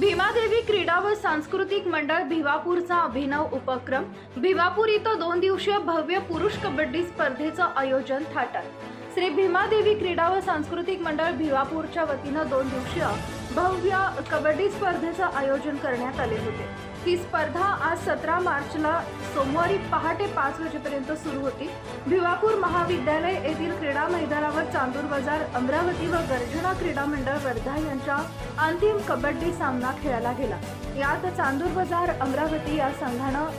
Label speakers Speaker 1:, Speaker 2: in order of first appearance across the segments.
Speaker 1: भीमादेवी क्रीडा व सांस्कृतिक मंडळ भिवापूरचा अभिनव उपक्रम. भिवापूर इथं दोन दिवसीय भव्य पुरुष कबड्डी स्पर्धेचं आयोजन थाटत श्री भीमादेवी क्रीडा व सांस्कृतिक मंडळ भिवापूरच्या वतीनं दोन दिवसीय भव्य कबड्डी स्पर्धेचं आयोजन करण्यात आले होते. ही स्पर्धा आज सतरा मार्चला सोमवारी पहाटे पाच वाजेपर्यंत सुरू होती. भिवापूर महाविद्यालय येथील क्रीडा मैदानावर चांदूर बाजार अमरावती व गर्जना क्रीडा मंडळ वर्धा यांच्या अंतिम कबड्डी सामना खेळला गेला. यात चांदूर बाजार अमरावती या संघानं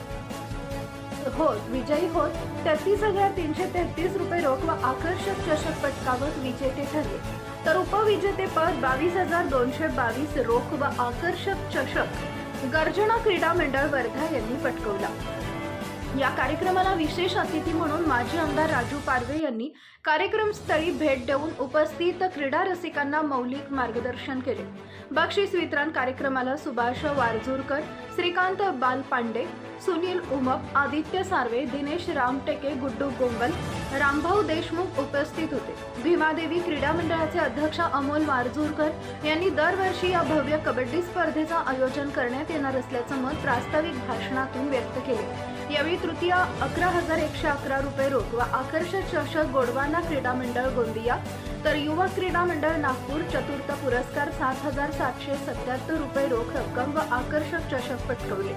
Speaker 1: होत विजयी होत तेहतीस हजार तीनशे तेहतीस रुपये रोख व आकर्षक चषक पटकावत विजेते ठरले. तर उपविजेतेपद बावीस हजार दोनशे बावीस रोख व आकर्षक चषक गर्जना क्रीडा मंडळ वर्धा यांनी पटकवला. या कार्यक्रमाला विशेष अतिथी म्हणून माजी आमदार राजू पारवे यांनी कार्यक्रमस्थळी भेट देऊन उपस्थित क्रीडा रसिकांना मौलिक मार्गदर्शन केले. बक्षीस वितरण कार्यक्रमाला सुभाष वारजूरकर श्रीकांत बालपांडे सुनील उमप आदित्य सार्वे दिनेश रामटेके गुड्डू गोंगल रामभाऊ देशमुख उपस्थित होते. भीमादेवी क्रीडा मंडळाचे अध्यक्ष अमोल वारजूरकर यांनी दरवर्षी या भव्य कबड्डी स्पर्धेचं आयोजन करण्यात येणार असल्याचं मत प्रास्ताविक भाषणातून व्यक्त केले. यावेळी तृतीय अकरा हजार एकशे अकरा रुपये रोख व आकर्षक चषक गोडवाना क्रीडा मंडळ गोंदिया तर युवा क्रीडा मंडळ नागपूर चतुर्थ पुरस्कार सात हजार सातशे सत्याहत्तर रुपये रोख रक्कम व आकर्षक चषक पटकवले.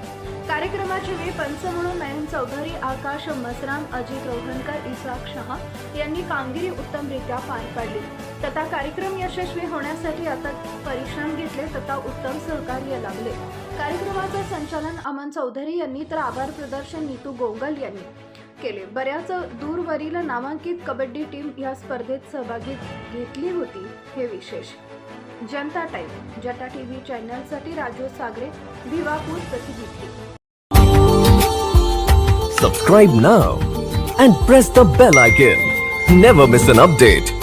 Speaker 1: कार्यक्रमाचे वेळी पंच म्हणून नयन चौधरी आकाश मसराम अजित रोहनकर इसाक शहा यांनी कामगिरी उत्तमरित्या पार पाडली. तथा कार्यक्रम यशस्वी होण्यासाठी आता परिश्रम घेतले तथा उत्तम सहकार्य लाभले. कार्यक्रमाचं संचालन अमन चौधरी यांनी तर आभार प्रदर्शन नीतू गोगल यांनी. केले. बऱ्याच दूरवरील नामांकित कबड्डी टीम या स्पर्धेत सहभागी घेतली होती हे विशेष. जनता टाईम जटा टीव्ही चॅनलसाठी राजू सागरे भिवापूर प्रतिनिधी.
Speaker 2: Subscribe now and press the bell icon never miss an update